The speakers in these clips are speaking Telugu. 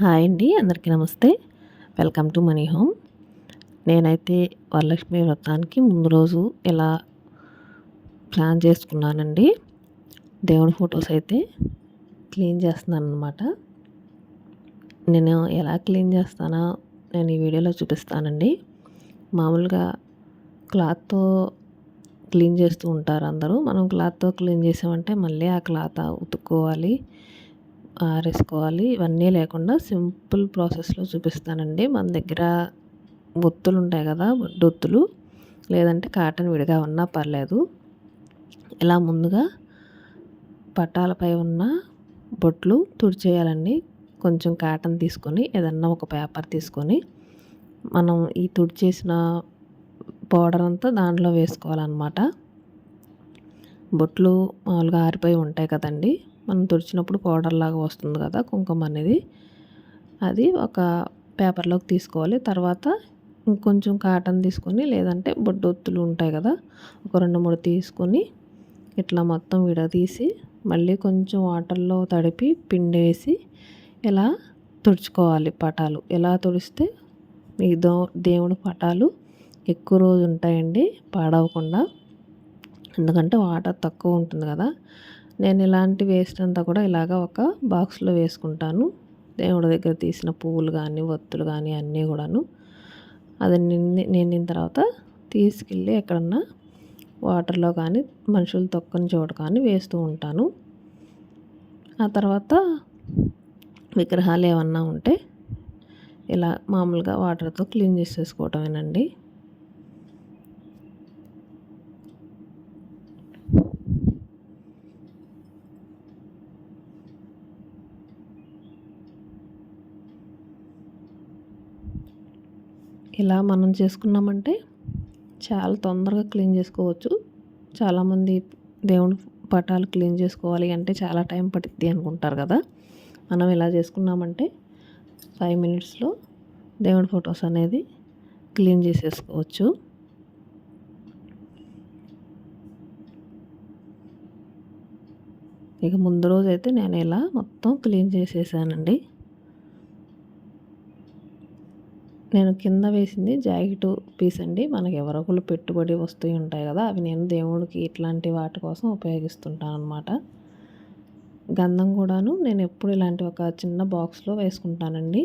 హాయ్ అండి అందరికీ నమస్తే. Welcome to Mani home. నేనైతే వరలక్ష్మి వ్రతానికి ముందు రోజు ఎలా ప్లాన్ చేసుకున్నానండి దేవుడి ఫొటోస్ అయితే క్లీన్ చేస్తున్నాను అనమాట నేను ఎలా క్లీన్ చేస్తానో నేను ఈ వీడియోలో చూపిస్తానండి. మామూలుగా క్లాత్తో క్లీన్ చేస్తూ ఉంటారు అందరూ. మనం క్లాత్తో క్లీన్ చేసామంటే మళ్ళీ ఆ క్లాత్ ఉతుక్కోవాలి. ఆరేసుకోవాలి. ఇవన్నీ లేకుండా సింపుల్ ప్రాసెస్లో చూపిస్తానండి. మన దగ్గర ఒత్తులు ఉంటాయి కదా ఒత్తులు. లేదంటే కాటన్ విడిగా ఉన్నా పర్లేదు. ఇలా ముందుగా పట్టాలపై ఉన్న బొట్లు తుడిచేయాలండి. కొంచెం కాటన్ తీసుకొని ఏదన్నా ఒక పేపర్ తీసుకొని మనం ఈ తుడిచేసిన పౌడర్ అంతా దాంట్లో వేసుకోవాలన్నమాట. బొట్లు మామూలుగా ఆరిపోయి ఉంటాయి కదండి. మనం తుడిచినప్పుడు పౌడర్ లాగా వస్తుంది కదా కుంకుమ అనేది. అది ఒక పేపర్లోకి తీసుకోవాలి. తర్వాత ఇంకొంచెం కాటన్ తీసుకొని లేదంటే బొడ్డొత్తులు ఉంటాయి కదా ఒక రెండు మూడు తీసుకొని ఇట్లా మొత్తం విడదీసి మళ్ళీ కొంచెం వాటర్లో తడిపి పిండి వేసి ఇలా తుడుచుకోవాలి పటాలు. ఎలా తుడిస్తే మీ దో దేవుడి పటాలు ఎక్కువ రోజు ఉంటాయండి పాడవకుండా. ఎందుకంటే వాటర్ తక్కువ ఉంటుంది కదా నేను ఇలాంటి వేస్ట్ అంతా కూడా ఇలాగ ఒక బాక్స్లో వేసుకుంటాను. దేవుడి దగ్గర తీసిన పువ్వులు కానీ ఒత్తులు కానీ అన్నీ కూడాను. అది నిండిన తర్వాత తీసుకెళ్ళి ఎక్కడన్నా వాటర్లో కానీ మనుషులు తొక్కని చోట కానీ వేస్తూ ఉంటాను. ఆ తర్వాత విగ్రహాలు ఏమన్నా ఉంటే ఇలా మామూలుగా వాటర్తో క్లీన్ చేసేసుకోవటమేనండి. ఇలా మనం చేసుకున్నామంటే చాలా తొందరగా క్లీన్ చేసుకోవచ్చు. చాలామంది దేవుని పటాలు క్లీన్ చేసుకోవాలి అంటే చాలా టైం పడుద్ది అనుకుంటారు కదా. మనం ఇలా చేసుకున్నామంటే ఫైవ్ మినిట్స్లో దేవుడి ఫొటోస్ అనేది క్లీన్ చేసేసుకోవచ్చు. ఇక ముందు రోజు అయితే నేను ఇలా మొత్తం క్లీన్ చేసేసానండి. నేను కింద వేసింది జాకెట్ పీస్ అండి. మనకి ఎవరొకరు పెట్టుబడి వస్తూ ఉంటాయి కదా అవి నేను దేవుడికి ఇట్లాంటి వాటి కోసం ఉపయోగిస్తుంటాను అనమాట గంధం కూడాను నేను ఎప్పుడు ఇలాంటి ఒక చిన్న బాక్స్లో వేసుకుంటానండి.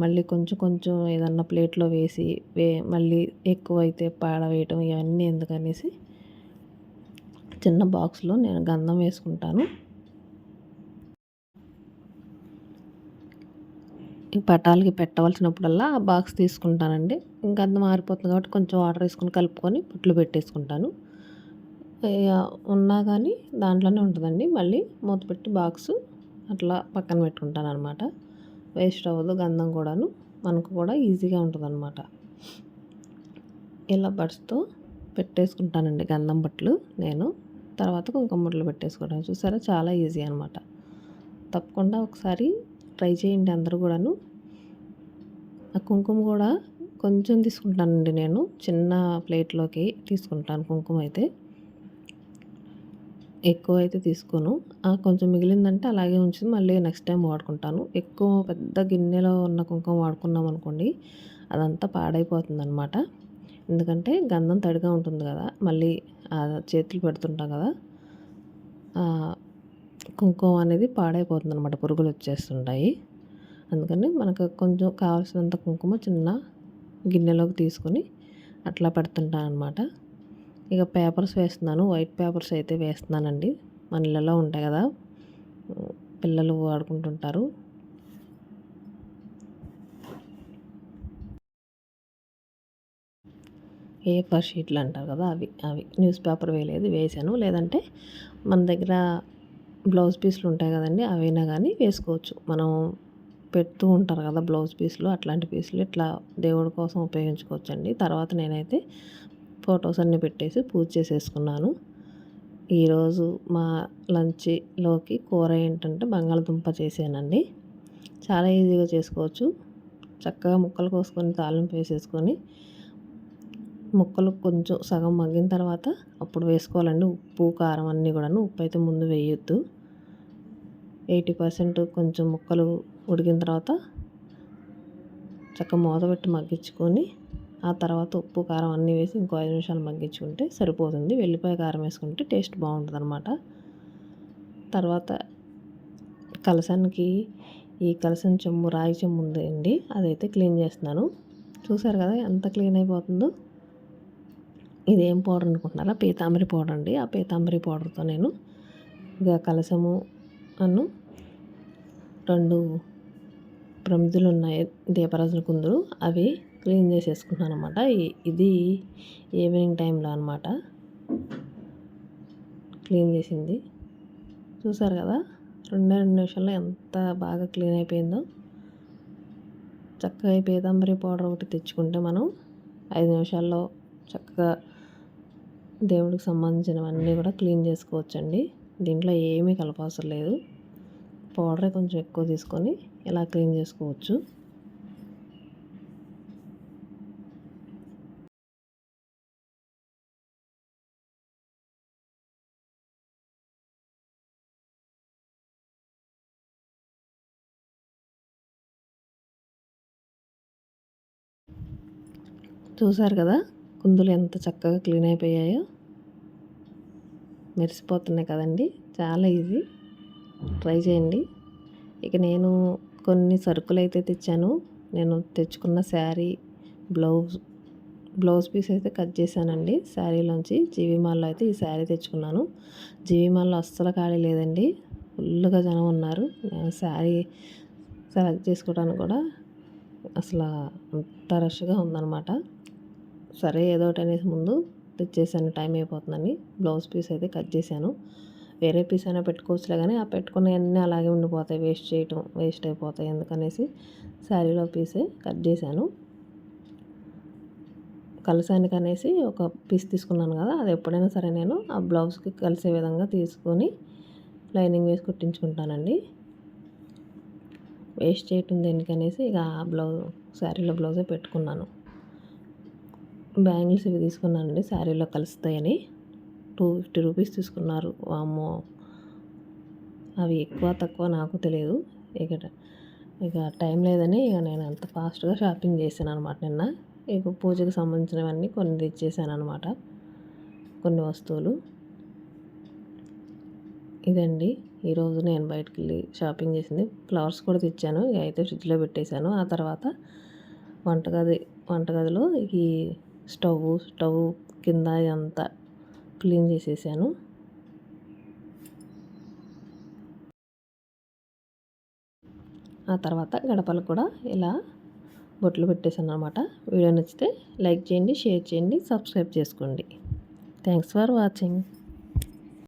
మళ్ళీ కొంచెం కొంచెం ఏదన్నా ప్లేట్లో వేసి వే మళ్ళీ ఎక్కువ అయితే పాడవేయటం ఇవన్నీ ఎందుకనేసి చిన్న బాక్స్లో నేను గంధం వేసుకుంటాను. పటాలకి పెట్టవలసినప్పుడల్లా ఆ బాక్స్ తీసుకుంటానండి. ఇంకా అంత మారిపోతుంది కాబట్టి కొంచెం వాటర్ వేసుకొని కలుపుకొని పుట్లు పెట్టేసుకుంటాను. ఉన్నా కానీ దాంట్లోనే ఉంటుందండి. మళ్ళీ మూత పెట్టి బాక్స్ అట్లా పక్కన పెట్టుకుంటాను అనమాట వేస్ట్ అవ్వదు గంధం కూడాను. మనకు కూడా ఈజీగా ఉంటుంది అనమాట ఇలా బడ్స్తో పెట్టేసుకుంటానండి గంధం బట్టలు నేను. తర్వాత కుంకుమ బట్టలు పెట్టేసుకోవడం. చూసారా? చాలా ఈజీ అనమాట తప్పకుండా ఒకసారి ట్రై చేయండి అందరూ కూడాను. ఆ కుంకుమ కూడా కొంచెం తీసుకుంటానండి నేను. చిన్న ప్లేట్లోకి తీసుకుంటాను కుంకుమ అయితే. ఎక్కువ అయితే తీసుకోను. కొంచెం మిగిలిందంటే అలాగే ఉంచి మళ్ళీ నెక్స్ట్ టైం వాడుకుంటాను. ఎక్కువ పెద్ద గిన్నెలో ఉన్న కుంకుమ వాడుకున్నాం అనుకోండి అదంతా పాడైపోతుంది అనమాట ఎందుకంటే గంధం తడిగా ఉంటుంది కదా మళ్ళీ చేతులు పెడుతుంటాం కదా. కుంకుమ అనేది పాడైపోతుంది అనమాట పురుగులు వచ్చేస్తుంటాయి. అందుకని మనకు కొంచెం కావాల్సినంత కుంకుమ చిన్న గిన్నెలోకి తీసుకొని అట్లా పెడుతుంటాను అనమాట ఇక పేపర్స్ వేస్తున్నాను. వైట్ పేపర్స్ అయితే వేస్తున్నానండి. మన ఇళ్ళలో ఉంటాయి కదా. పిల్లలు వాడుకుంటుంటారు. ఏ షీట్లు అంటారు కదా అవి. అవి న్యూస్ పేపర్ వేయలేదు. వేసాను. లేదంటే మన దగ్గర బ్లౌజ్ పీస్లు ఉంటాయి కదండి అవైనా కానీ వేసుకోవచ్చు. మనం పెడుతూ ఉంటారు కదా బ్లౌజ్ పీసులు అట్లాంటి పీసులు ఇట్లా దేవుడి కోసం ఉపయోగించుకోవచ్చు అండి తర్వాత నేనైతే ఫొటోస్ అన్నీ పెట్టేసి పూజ చేసేసుకున్నాను. ఈరోజు మా లంచ్లోకి కూర ఏంటంటే బంగాళదుంప చేసానండి చాలా ఈజీగా చేసుకోవచ్చు. చక్కగా ముక్కలు కోసుకొని తాలింపు వేసేసుకొని ముక్కలు కొంచెం సగం మగ్గిన తర్వాత అప్పుడు వేసుకోవాలండి ఉప్పు కారం అన్నీ కూడాను. ఉప్పు అయితే ముందు వేయొద్దు. ఎయిటీ పర్సెంట్ కొంచెం ముక్కలు ఉడికిన తర్వాత చక్క మూత పెట్టి మగ్గించుకొని ఆ తర్వాత ఉప్పు కారం అన్నీ వేసి ఇంకో ఐదు నిమిషాలు మగ్గించుకుంటే సరిపోతుంది. వెల్లిపాయ కారం వేసుకుంటే టేస్ట్ బాగుంటుంది అనమాట తర్వాత కలసానికి ఈ కలసం చెమ్ము రాగి చెమ్ము ఉందండి. అదైతే క్లీన్ చేస్తున్నాను. చూసారు కదా ఎంత క్లీన్ అయిపోతుందో. ఇదేం పౌడర్ అనుకుంటున్నారా? పీతాంబరి పౌడర్ అండి. ఆ పీతాంబరి పౌడర్తో నేను ఇక కలసము అను రెండు ప్రమిదులు ఉన్నాయి దీపరాజుల కుందులు. అవి క్లీన్ చేసేసుకుంటున్నాను అనమాట ఇది ఈవినింగ్ టైంలో అనమాట క్లీన్ చేసింది. చూసారు కదా రెండే రెండు నిమిషాల్లో ఎంత బాగా క్లీన్ అయిపోయిందో. చక్కగా పీతాంబరి పౌడర్ ఒకటి తెచ్చుకుంటే మనం ఐదు నిమిషాల్లో చక్కగా దేవుడికి సంబంధించినవన్నీ కూడా క్లీన్ చేసుకోవచ్చండి. దీంట్లో ఏమీ కలపవసరం లేదు. పౌడరే కొంచెం ఎక్కువ తీసుకొని ఇలా క్లీన్ చేసుకోవచ్చు. చూసారు కదా కుందులు ఎంత చక్కగా క్లీన్ అయిపోయాయో? మెరిసిపోతున్నాయి కదండి. చాలా ఈజీ. ట్రై చేయండి. ఇక నేను కొన్ని సరుకులు అయితే తెచ్చాను. నేను తెచ్చుకున్న శారీ బ్లౌజ్ బ్లౌజ్ పీస్ అయితే కట్ చేశానండి. శారీలోంచి జీవిమాల్లో అయితే ఈ శారీ తెచ్చుకున్నాను. జీవిమాల్లో అస్సలు ఖాళీ లేదండి. ఫుల్గా జనం ఉన్నారు. శారీ సెలెక్ట్ చేసుకోవడానికి కూడా అసలు అంత రష్గా ఉందన్నమాట. సరే ఏదో ఒకటి అనేసి ముందు తెచ్చేసాను టైం అయిపోతుందని బ్లౌజ్ పీస్ అయితే కట్ చేశాను. వేరే పీస్ అయినా పెట్టుకోవచ్చులే కానీ ఆ పెట్టుకున్నవన్నీ అలాగే ఉండిపోతాయి. వేస్ట్ చేయటం వేస్ట్ అయిపోతాయి ఎందుకనేసి శారీలో పీసే కట్ చేశాను. కలిసానికి అనేసి ఒక పీస్ తీసుకున్నాను కదా అది ఎప్పుడైనా సరే నేను ఆ బ్లౌజ్కి కలిసే విధంగా తీసుకొని లైనింగ్ వేసి కుట్టించుకుంటానండి. వేస్ట్ చేయటం దేనికనేసి ఇక ఆ బ్లౌజ్ శారీలో బ్లౌజే పెట్టుకున్నాను. బ్యాంగిల్స్ ఇవి తీసుకున్నానండి శారీలో కలుస్తాయని. టూ ఫిఫ్టీ రూపీస్ తీసుకున్నారు. వామ్మో! అవి ఎక్కువ తక్కువ నాకు తెలియదు. ఇక ఇక టైం లేదని ఇక నేను అంత ఫాస్ట్గా షాపింగ్ చేశాను అనమాట నిన్న. ఇక పూజకు సంబంధించినవన్నీ కొన్ని తెచ్చేసాను అనమాట కొన్ని వస్తువులు. ఇదండి. ఈరోజు నేను బయటకు వెళ్ళి షాపింగ్ చేసింది. ఫ్లవర్స్ కూడా తెచ్చాను. ఇక అయితే ఫ్రిడ్జ్లో పెట్టేశాను. ఆ తర్వాత వంటగది వంటగదిలో ఈ స్టవ్ స్టవ్ కింద అంతా క్లీన్ చేసేసాను. ఆ తర్వాత గడపలు కూడా ఇలా బొట్లు పెట్టేసాను అనమాట వీడియో నచ్చితే లైక్ చేయండి షేర్ చేయండి సబ్స్క్రైబ్ చేసుకోండి. Thanks for watching.